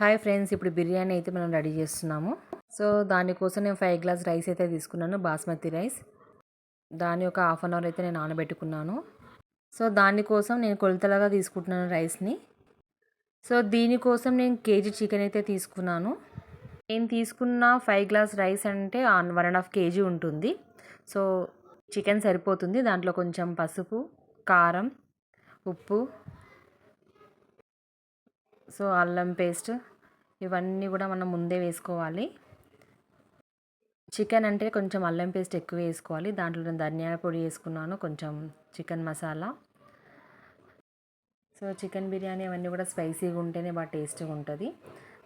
Hi friends ఇప్పుడు బిర్యానీ అయితే మనం రెడీ చేస్తున్నాము. సో దానికోసం నేను ఫైవ్ గ్లాస్ రైస్ అయితే తీసుకున్నాను బాస్మతి రైస్. దాని ఒక హాఫ్ అన్ అవర్ అయితే నేను నానబెట్టుకున్నాను. సో దానికోసం నేను కొలతలుగా తీసుకుంటున్నాను రైస్ని. సో దీనికోసం నేను కేజీ చికెన్ అయితే తీసుకున్నాను. నేను తీసుకున్న ఫైవ్ గ్లాస్ రైస్ అంటే one and half K G ఉంటుంది. సో చికెన్ సరిపోతుంది దాంట్లో కొంచెం పసుపు కారం ఉప్పు సో అల్లం పేస్ట్ ఇవన్నీ కూడా మనం ముందే వేసుకోవాలి. చికెన్ అంటే కొంచెం అల్లం పేస్ట్ ఎక్కువ వేసుకోవాలి. దాంట్లో నేను ధనియాల పొడి వేసుకున్నాను కొంచెం chicken masala. So chicken biryani అవన్నీ కూడా స్పైసీగా ఉంటేనే బాగా టేస్ట్గా ఉంటుంది.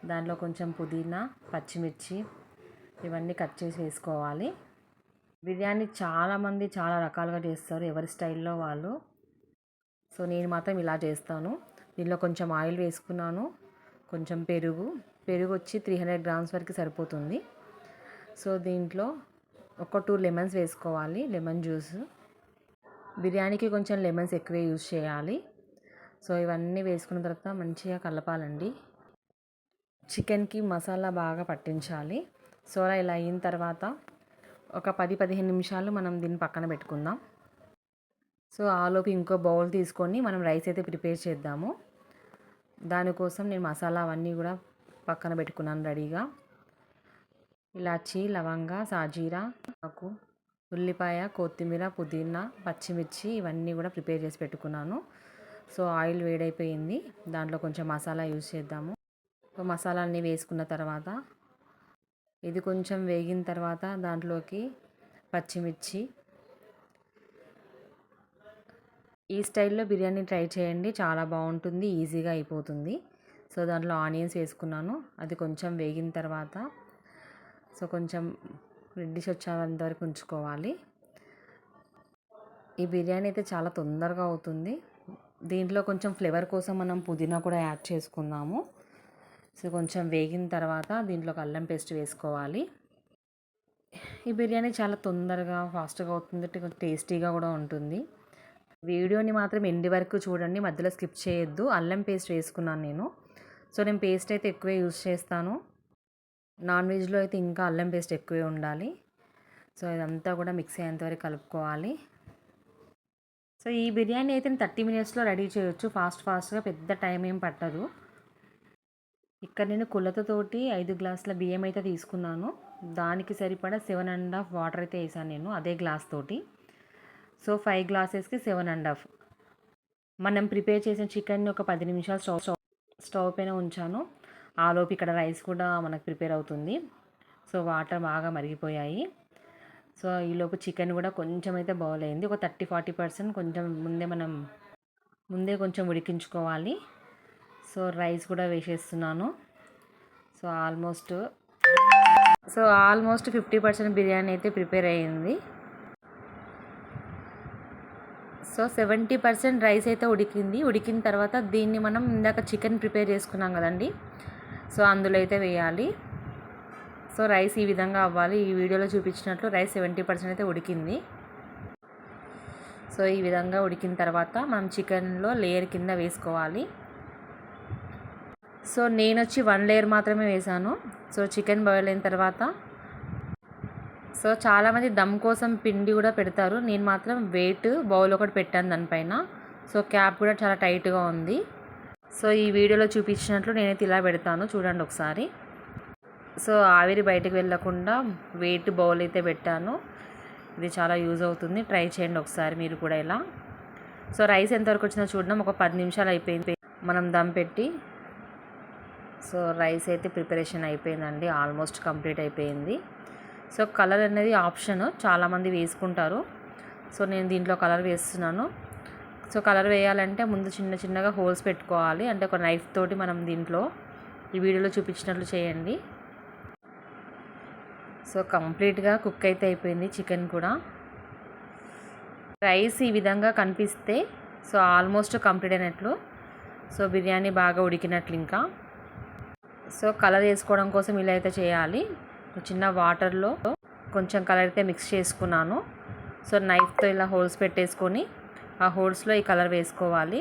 దాంట్లో కొంచెం పుదీనా పచ్చిమిర్చి ఇవన్నీ కట్ చేసి వేసుకోవాలి. బిర్యానీ చాలామంది చాలా రకాలుగా చేస్తారు. ఎవరి స్టైల్లో వాళ్ళు సో నేను మాత్రం ఇలా చేస్తాను. దీనిలో కొంచెం ఆయిల్ వేసుకున్నాను. కొంచెం పెరుగు. పెరుగు వచ్చి త్రీ హండ్రెడ్ గ్రామ్స్ వరకు సరిపోతుంది. సో దీంట్లో ఒక టూ లెమన్స్ వేసుకోవాలి. లెమన్ జ్యూస్ బిర్యానీకి కొంచెం లెమన్స్ ఎక్కువ యూజ్ చేయాలి. సో ఇవన్నీ వేసుకున్న తర్వాత మంచిగా కలపాలండి. చికెన్కి మసాలా బాగా పట్టించాలి. సో ఇలా అయిన తర్వాత ఒక పది పదిహేను నిమిషాలు మనం దీన్ని పక్కన పెట్టుకుందాం. సో ఆలోపు ఇంకో బౌల్ తీసుకొని మనం రైస్ అయితే ప్రిపేర్ చేద్దాము. దానికోసం నేను మసాలా అవన్నీ కూడా పక్కన పెట్టుకున్నాను రెడీగా. ఇలాచి లవంగ సాజీరా ఆకు ఉల్లిపాయ కొత్తిమీర పుదీనా పచ్చిమిర్చి ఇవన్నీ కూడా ప్రిపేర్ చేసి పెట్టుకున్నాను. సో ఆయిల్ వేడైపోయింది. దాంట్లో కొంచెం మసాలా యూజ్ చేద్దాము. మసాలా అన్నీ వేసుకున్న తర్వాత ఇది కొంచెం వేగిన తర్వాత దాంట్లోకి పచ్చిమిర్చి ఈ స్టైల్లో బిర్యానీ ట్రై చేయండి. చాలా బాగుంటుంది. ఈజీగా అయిపోతుంది. సో దాంట్లో ఆనియన్స్ వేసుకున్నాను. అది కొంచెం వేగిన తర్వాత సో కొంచెం రెడ్డిష్ వచ్చేంత వరకు ఉంచుకోవాలి. ఈ బిర్యానీ అయితే చాలా తొందరగా అవుతుంది. దీంట్లో కొంచెం ఫ్లేవర్ కోసం మనం పుదీనా కూడా యాడ్ చేసుకుందాము. సో కొంచెం వేగిన తర్వాత దీంట్లోకి అల్లం పేస్ట్ వేసుకోవాలి. ఈ బిర్యానీ చాలా తొందరగా ఫాస్ట్గా అవుతుంది. టేస్టీగా కూడా ఉంటుంది. వీడియోని మాత్రం ఎండి వరకు చూడండి మధ్యలో స్కిప్ చేయొద్దు. అల్లం పేస్ట్ వేసుకున్నాను నేను. సో నేను పేస్ట్ అయితే ఎక్కువే యూస్ చేస్తాను. నాన్ వెజ్లో అయితే ఇంకా అల్లం పేస్ట్ ఎక్కువే ఉండాలి. సో ఇదంతా కూడా మిక్స్ అయ్యేంతవరకు కలుపుకోవాలి. సో ఈ బిర్యానీ అయితే నేను థర్టీ మినిట్స్లో రెడీ చేయొచ్చు. ఫాస్ట్ ఫాస్ట్గా పెద్ద టైం ఏం పట్టదు. ఇక్కడ నేను కులతతోటి ఐదు గ్లాసుల బియ్యం అయితే తీసుకున్నాను. దానికి సరిపడా సెవెన్ అండ్ హాఫ్ వాటర్ అయితే వేసాను నేను అదే గ్లాస్ తోటి. సో ఫైవ్ గ్లాసెస్కి సెవెన్ అండ్ హాఫ్ మనం ప్రిపేర్ చేసిన చికెన్ని ఒక పది నిమిషాలు స్టవ్ స్టవ్ స్టవ్ పైన ఉంచాను. ఆలోపు ఇక్కడ రైస్ కూడా మనకు ప్రిపేర్ అవుతుంది. సో వాటర్ బాగా మరిగిపోయాయి. సో ఈలోపు చికెన్ కూడా కొంచెం అయితే బాయిల్ అయింది. ఒక థర్టీ ఫార్టీ పర్సెంట్ కొంచెం ముందే మనం ముందే కొంచెం ఉడికించుకోవాలి. సో రైస్ కూడా వేసేస్తున్నాను. So almost so almost fifty percent biryani అయితే ప్రిపేర్ అయ్యింది సో సెవెంటీ పర్సెంట్ రైస్ అయితే ఉడికింది. ఉడికిన తర్వాత దీన్ని మనం ఇందాక చికెన్ ప్రిపేర్ చేసుకున్నాం కదండి. సో అందులో అయితే వేయాలి. సో రైస్ ఈ విధంగా అవ్వాలి. ఈ వీడియోలో చూపించినట్లు రైస్ సెవెంటీ పర్సెంట్ అయితే ఉడికింది. సో ఈ విధంగా ఉడికిన తర్వాత మనం చికెన్లో లేయర్ కింద వేసుకోవాలి. సో నేను వచ్చి వన్ లేయర్ మాత్రమే వేసాను. సో చికెన్ బాయిల్ అయిన తర్వాత సో చాలామంది దమ్ కోసం పిండి కూడా పెడతారు. నేను మాత్రం వెయిట్ బౌల్ ఒకటి పెట్టాను దానిపైన సో క్యాప్ కూడా చాలా టైట్గా ఉంది. సో ఈ వీడియోలో చూపించినట్లు నేనైతే ఇలా పెడతాను. చూడండి ఒకసారి. సో ఆవిరి బయటకు వెళ్ళకుండా వెయిట్ బౌల్ అయితే పెట్టాను. ఇది చాలా యూజ్ అవుతుంది. ట్రై చేయండి ఒకసారి మీరు కూడా ఇలా. సో రైస్ ఎంతవరకు వచ్చిందో చూడడం ఒక పది నిమిషాలు అయిపోయింది. మనం దమ్ పెట్టి. సో రైస్ అయితే ప్రిపరేషన్ అయిపోయిందండి. ఆల్మోస్ట్ కంప్లీట్ అయిపోయింది. సో కలర్ అనేది ఆప్షన్ చాలామంది వేసుకుంటారు. సో నేను దీంట్లో కలర్ వేస్తున్నాను. సో కలర్ వేయాలంటే ముందు చిన్న చిన్నగా హోల్స్ పెట్టుకోవాలి. అంటే ఒక నైఫ్ తోటి మనం దీంట్లో ఈ వీడియోలో చూపించినట్లు చేయండి. సో కంప్లీట్గా కుక్ అయితే అయిపోయింది చికెన్ కూడా. రైస్ ఈ విధంగా కనిపిస్తే సో ఆల్మోస్ట్ కంప్లీట్ అయినట్లు. సో బిర్యానీ బాగా ఉడికినట్లు ఇంకా. సో కలర్ వేసుకోవడం కోసం ఇలా అయితే చేయాలి. చిన్న వాటర్లో కొంచెం కలర్ అయితే మిక్స్ చేసుకున్నాను. సో నైఫ్తో ఇలా హోల్స్ పెట్టేసుకొని ఆ హోల్స్లో ఈ కలర్ వేసుకోవాలి.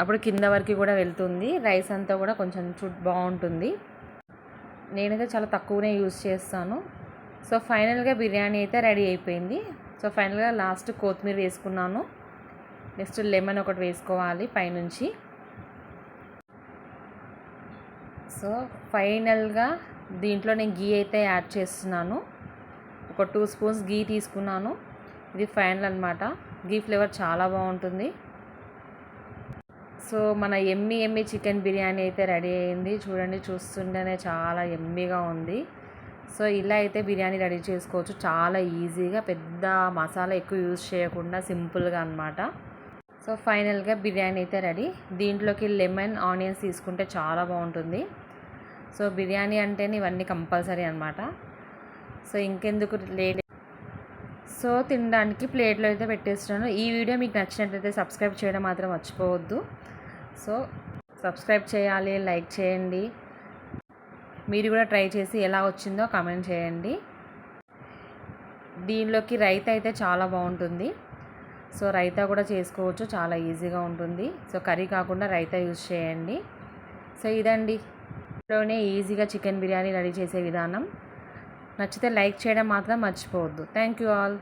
అప్పుడు కింద వరకు కూడా వెళ్తుంది. రైస్ అంతా కూడా కొంచెం ఫుడ్ బాగుంటుంది. నేనైతే చాలా తక్కువనే యూస్ చేస్తాను. సో ఫైనల్గా బిర్యానీ అయితే రెడీ అయిపోయింది. సో ఫైనల్గా లాస్ట్ కొత్తిమీర వేసుకున్నాను. నెక్స్ట్ లెమన్ ఒకటి వేసుకోవాలి పైనుంచి. సో ఫైనల్గా దీంట్లో నేను గీ అయితే యాడ్ చేస్తున్నాను. ఒక టూ స్పూన్స్ గీ తీసుకున్నాను. ఇది ఫైనల్ అనమాట గీ ఫ్లేవర్ చాలా బాగుంటుంది. సో మన ఎమ్మి ఎమ్మి చికెన్ బిర్యానీ అయితే రెడీ అయింది. చూడండి చూస్తుంటేనే చాలా ఎమ్మిగా ఉంది. సో ఇలా అయితే బిర్యానీ రెడీ చేసుకోవచ్చు. చాలా ఈజీగా పెద్ద మసాలా ఎక్కువ యూజ్ చేయకుండా సింపుల్గా అనమాట సో ఫైనల్గా బిర్యానీ అయితే రెడీ. దీంట్లోకి లెమన్ ఆనియన్స్ తీసుకుంటే చాలా బాగుంటుంది. సో బిర్యానీ అంటేనే ఇవన్నీ కంపల్సరీ అనమాట సో ఇంకెందుకు లేట్ సో తినడానికి ప్లేట్లో అయితే పెట్టేస్తున్నాను. ఈ వీడియో మీకు నచ్చినట్లయితే సబ్స్క్రైబ్ చేయడం మాత్రం మర్చిపోవద్దు. సో సబ్స్క్రైబ్ చేయాలి లైక్ చేయండి. మీరు కూడా ట్రై చేసి ఎలా వచ్చిందో కామెంట్ చేయండి. దీనిలోకి రైత అయితే చాలా బాగుంటుంది. సో రైతా కూడా చేసుకోవచ్చు చాలా ఈజీగా ఉంటుంది. సో కర్రీ కాకుండా రైతా యూజ్ చేయండి. సో ఇదండి. ఇంట్లోనే ఈజీగా చికెన్ బిర్యానీ రెడీ చేసే విధానం. నచ్చితే లైక్ చేయడం మాత్రం మర్చిపోవద్దు. Thank you all.